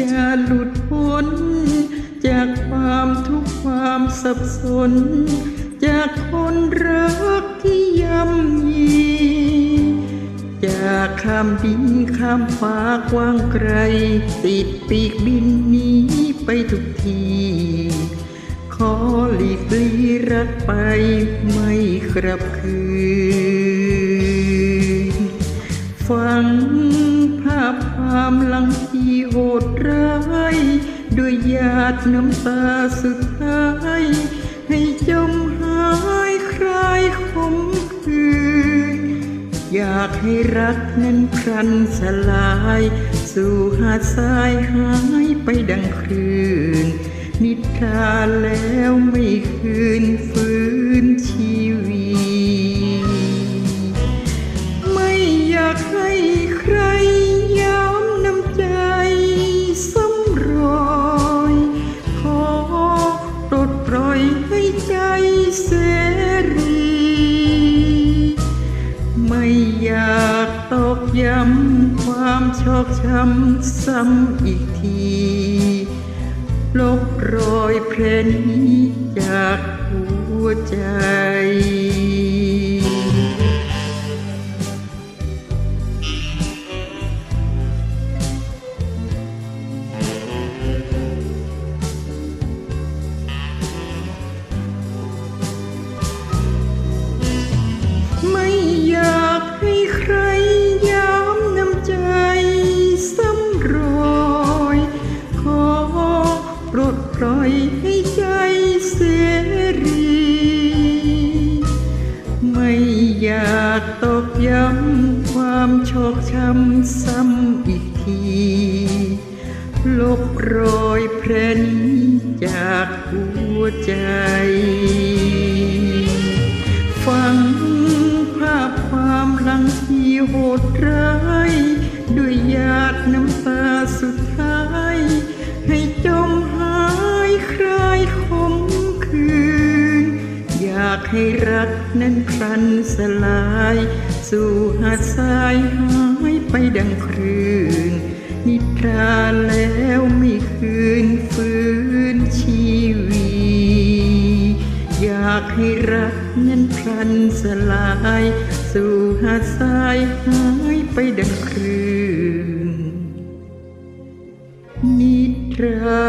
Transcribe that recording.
จะหลุดพ้น จากความทุกข์ความสับสน จากคนรักที่ย่ำยีจากข้ามดินข้ามฟ้ากว้างไกล ติดปีกบินหนีไปทุกที ขอหลีกลีรักไปไม่กลับคืน ฟังภาพความลัง ด้วยหยาดน้ำตาสุดท้าย ให้จมหายคลายขมคืน อยากให้รักนั้นพรันสลาย สู่หาดทรายหายไปดังคลื่นนิทราแล้วไม่คืนฟื้น เสรี ไม่อยากตอกย้ำความชอกช้ำซ้ำอีกที ลบรอยเพลนี้จากหัวใจ อยากตอกย้ำความชอกช้ำซ้ำอีกที ลบรอยแผลนี้จากหัวใจ ฟังภาพความหลังที่โหดร้ายากให้รักนั้นพลันสลาย สู่หาดทรายหายไปดังคลื่น นิทราแล้วไม่คืนฟื้นชีวีอยากให้รักนั้นพลันสลาย สู่หาดทรายหายไปดังคลื่นนิทรา